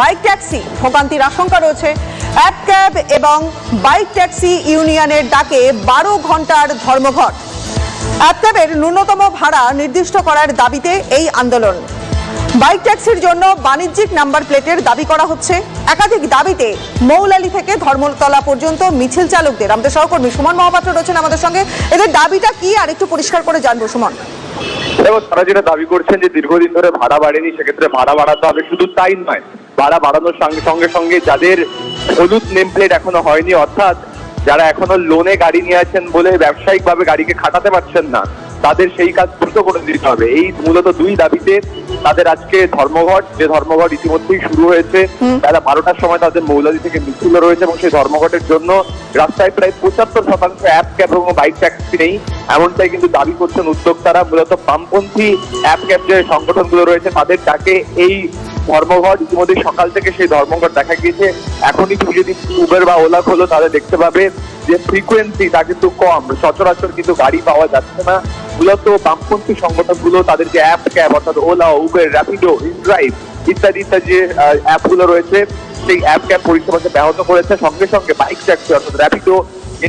Bike taxi ভোগান্তির আশঙ্কা রয়েছে। অ্যাপ ক্যাব এবং বাইক ট্যাক্সি ইউনিয়নের ডাকে বারো ঘণ্টার ধর্মঘট। অ্যাপ ক্যাবের ন্যূনতম ভাড়া নির্দিষ্ট করার দাবিতে এই আন্দোলন। বাইক ট্যাক্সির জন্য বাণিজ্যিক নাম্বার প্লেটের দাবি করা হচ্ছে। একাধিক দাবিতে মৌলালি থেকে ধর্মতলা পর্যন্ত মিছিল চালকদের। আমাদের সহকর্মী সুমন মহাপাত্র রয়েছেন আমাদের সঙ্গে। এদের দাবিটা কি? আর একটু পরিষ্কার করে জানব, সুমন। দেখো তারা যেটা দাবি করছেন যে দীর্ঘদিন ধরে ভাড়া বাড়েনি, সেক্ষেত্রে ভাড়া বাড়াতে হবে। শুধু তাই নয়, ভাড়া বাড়ানোর সঙ্গে সঙ্গে সঙ্গে যাদের হলুদ নেম প্লেট এখনও হয়নি, অর্থাৎ যারা এখনও লোনে গাড়ি নিয়ে আছেন বলে ব্যবসায়িক ভাবে গাড়িকে খাটাতে পারছেন না, তাদের সেই কাজ দ্রুত করে দিতে হবে। এই মূলত দুই দাবিতে তাদের আজকে ধর্মঘট যে ধর্মঘট ইতিমধ্যেই শুরু হয়েছে বেলা বারোটার সময় তাদের মৌলাদি থেকে মিছিল রয়েছে এবং সেই ধর্মঘটের জন্য রাস্তায় প্রায় পঁচাত্তর শতাংশ অ্যাপ ক্যাব এবং বাইক ট্যাক্সি নেই। এমনটাই কিন্তু দাবি করছেন উদ্যোক্তারা। মূলত বামপন্থী অ্যাপ ক্যাব যে সংগঠনগুলো রয়েছে তাদের ডাকে এই ধর্মঘট। ইতিমধ্যে সকাল থেকে সেই ধর্মঘট দেখা গিয়েছে। এখনই তুমি যদি উবের বা ওলা খোলো তাহলে দেখতে পাবে যে ফ্রিকোয়েন্সি তা কিন্তু কম, সচরাচর কিন্তু গাড়ি পাওয়া যাচ্ছে না। মূলত বামপন্থী সংগঠনগুলো তাদের যে অ্যাপ ক্যাব অর্থাৎ ওলা উবের র্যাপিডো ইনড্রাইভ ইত্যাদি ইত্যাদি যে অ্যাপগুলো রয়েছে। সেই অ্যাপ ক্যাব পরিষেবাকে ব্যাহত করেছে। সঙ্গে সঙ্গে বাইক ট্যাক্সি অর্থাৎ র্যাপিডো যে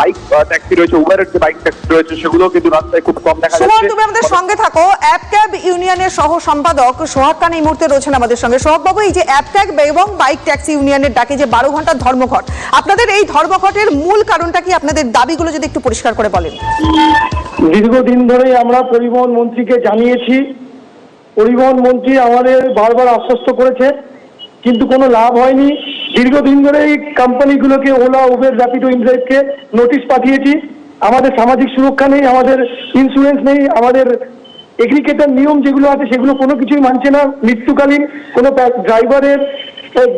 বাইক ট্যাক্সি রয়েছে উবেরের যে বাইক ট্যাক্সি রয়েছে সেগুলো কিন্তু রাস্তায় খুব কম দেখা যাচ্ছে। তুমি আমাদের সঙ্গে থাকো। অ্যাপ ক্যাব ইউনিয়নের সহ সম্পাদক সোহাগ খান এই মুহূর্তে রয়েছেন আমাদের সঙ্গে। সোহাগ বাবু এই যে অ্যাপ ক্যাব এবং বাইক ট্যাক্সি ইউনিয়নের ডাকে যে বারো ঘণ্টার ধর্মঘট আপনাদের এই ধর্মঘটের মূল কারণটা কি? আপনাদের দাবিগুলো যদি একটু পরিষ্কার করে বলেন। দীর্ঘদিন ধরে আমরা পরিবহন মন্ত্রীকে জানিয়েছি। পরিবহন মন্ত্রী আমাদের বারবার আশ্বস্ত করেছে কিন্তু কোনো লাভ হয়নি। দীর্ঘদিন ধরে এই কোম্পানিগুলোকে ওলা উবের র্যাপিডো ইনড্রাইভকে নোটিশ পাঠিয়েছি। আমাদের সামাজিক সুরক্ষা নেই আমাদের ইন্স্যুরেন্স নেই আমাদের এগ্রিকেটার নিয়ম যেগুলো আছে সেগুলো কোনো কিছুই মানছে না। মৃত্যুকালীন কোনো ড্রাইভারের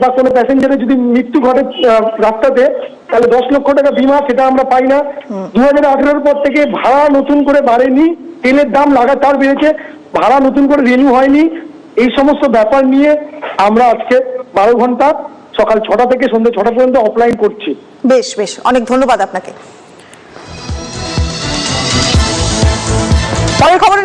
বা কোনো প্যাসেঞ্জারের যদি মৃত্যু ঘটে রাস্তাতে তাহলে দশ লক্ষ টাকা বিমা সেটা আমরা পাই না। দু হাজার আঠেরোর পর থেকে ভাড়া নতুন করে বাড়েনি তেলের দাম লাগাতার বেড়েছে ভাড়া নতুন করে রিনিউ হয়নি। এই সমস্ত ব্যাপার নিয়ে আমরা আজকে বারো ঘণ্টা সকাল ছটা থেকে সন্ধ্যে ছটা পর্যন্ত অফলাইন করছি। বেশ বেশ। অনেক ধন্যবাদ আপনাকে। খবরে